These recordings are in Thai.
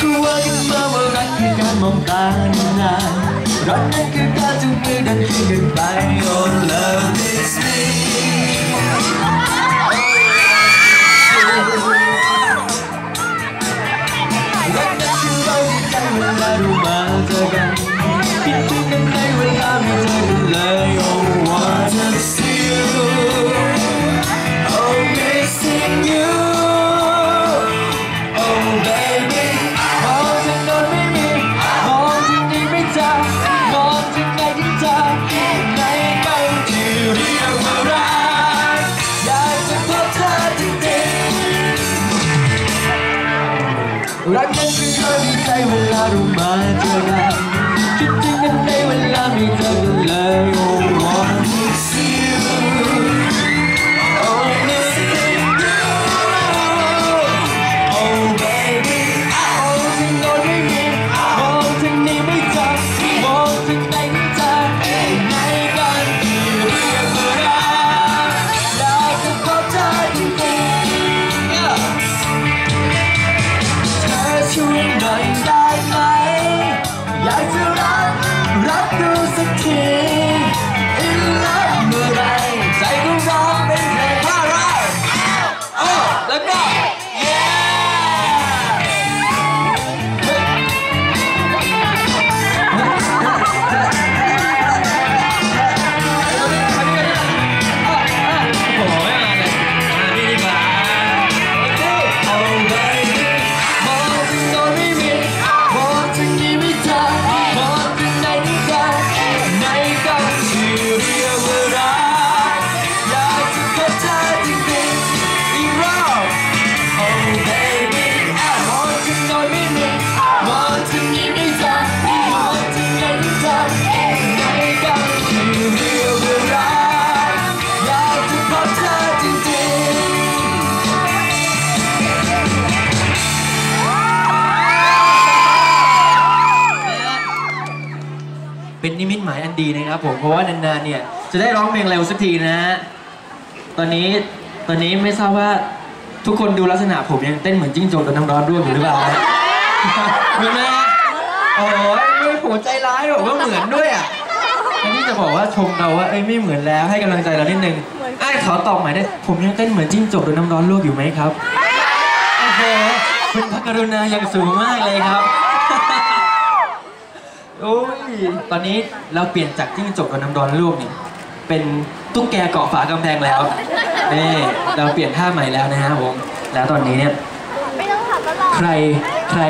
คือว่ากันมาว่ารักคื รักนั้นคือเธอที่ใจเวลาเรามาเจอกันคิดถึงกันในเวลาไม่เจอกันเลย Oh want to see ดีนะครับผมเพราะว่านานๆเนี่ยจะได้ร้องเพลงเร็วสักทีนะฮะตอนนี้ตอนนี้ไม่ทราบว่าทุกคนดูลักษณะผมยังเต้นเหมือนจิ้งโจกโดนน้ำร้อนร่วงอยู่หรือเปล่าฮะเหมือนไหมฮะโอ้ยไม่ผมใจร้ายบอกว่าเหมือนด้วยอะอันนี้จะบอกว่าชมเราว่าเอ้ยไม่เหมือนแล้วให้กำลังใจเรานิดนึงไอ้ายขอตอบหมายได้ผมยังเต้นเหมือนจิ้งจกโดนน้ำร้อนลวกอยู่ไหมครับโอ้โหเป็นพระกรุณาอย่างสูงมากเลยครับ โอ้ย ตอนนี้เราเปลี่ยนจากจิ้งจกกับน้ำร้อนลวกนี่เป็นตุ๊กแกเกาะฝากำแพงแล้วนี่เราเปลี่ยนท่าใหม่แล้วนะฮะผมแล้วตอนนี้เนี่ยไม่ต้องทำแล้วหรอกใครใคร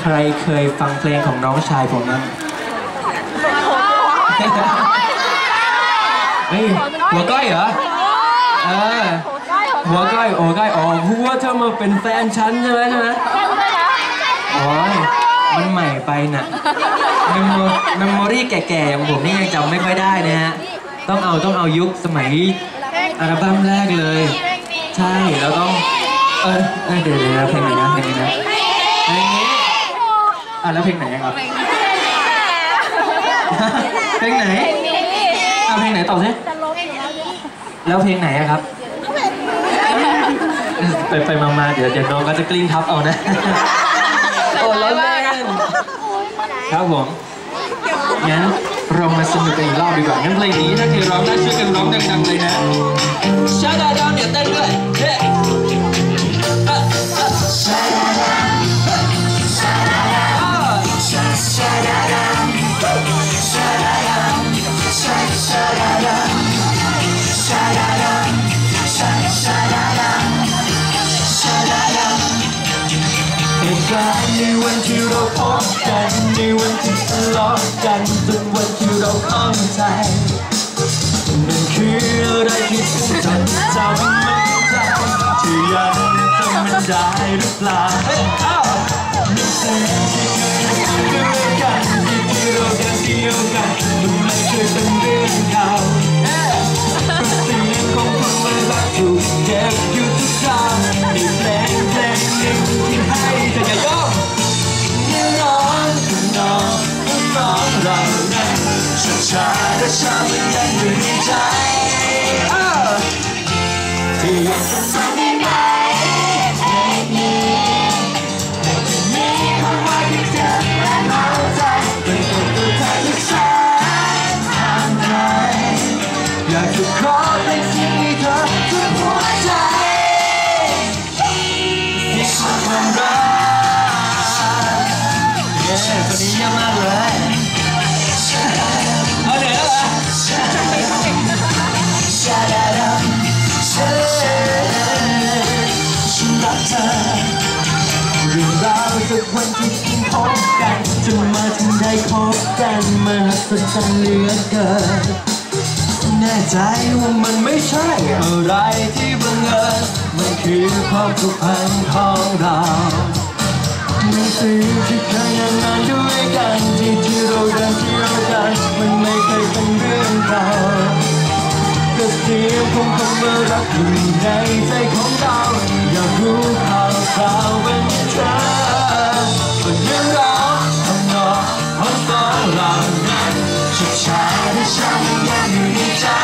ใครเคยฟังเพลงของน้องชายผมบ้างเฮ้ยหัวก้อยเหรอเออหัวก้อยโอ้ก้อยอ๋อพูดว่าเธอมาเป็นแฟนฉันใช่ไหมใช่ไหมโอ้ย มันใหม่ไปน่ะเมมโมเมมโมรี่แก่ๆของผมนี่ยังจำไม่ค่อยได้นะฮะ ต้องเอาต้องเอายุคสมัยอัลบั้มแรกเลย ใช่เราต้อง เออเออเดี๋ยวเดี๋ยวเพลงไหนนะเพลงนี้นะเพลงนี้อะแล้วเพลงไหนอะครับ เพลงไหนอะเพลงไหนตอบสิแล้วเพลงไหนอะครับไปไปมามาเดี๋ยวเดี๋ยวน้องก็จะกลิ้งทับเอานะโอ้ล้อเล่น ครับผมงั้นเรามาสนุกกันอีกรอบดีกว่างั้นเพลงนี้ถ้าใครร้องได้ช่วยกันร้องดังๆ พบกันในวันที่ทะเลาะกันจนวันที่เราอ้อมใจนั่นคืออะไรที่ฉันจดจำมันได้ที่ยังจำมันได้หรือเปล่าเฮ้ยอ้าวนึกถึงที่เคยด้วยกันที่เราเดินเดียวกันดูไม่เคยเป็นเรื่องเก่า อยากจะขอเป็นสิ่งที่เธอทุกหัวใจที่สุดความรักเย้คนนี้เยี่ยมมากเลยเอาเดี๋ยวเหรอฉันรักเธอเรื่องราวจากวันที่พบกันจนมาถึงได้พบกันมาหัศจรรย์เหลือเกิน ใจว่ามันไม่ใช่อะไรที่บังเอิญมันคือความผูกพันของเราหนังสือที่เคยอ่านมาด้วยกันที่ที่เราเดินเที่ยวกันมันไม่เคยเป็นเรื่องเก่าก็เสียงคงคำว่ารักอยู่ในใจของเราอยากรู้ข่าวคราวเป็นเธอก็ยังรอทำนองของสองเรานั้นชัดชาที่ฉันยังอยู่ในใจ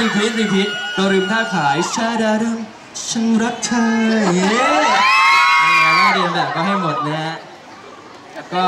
รีพีทรีพีทเราลืมท่าขายชาดาดัมฉันรักเธอเย้หน้าเรียนแบบก็ให้หมดนะฮะแล้วก็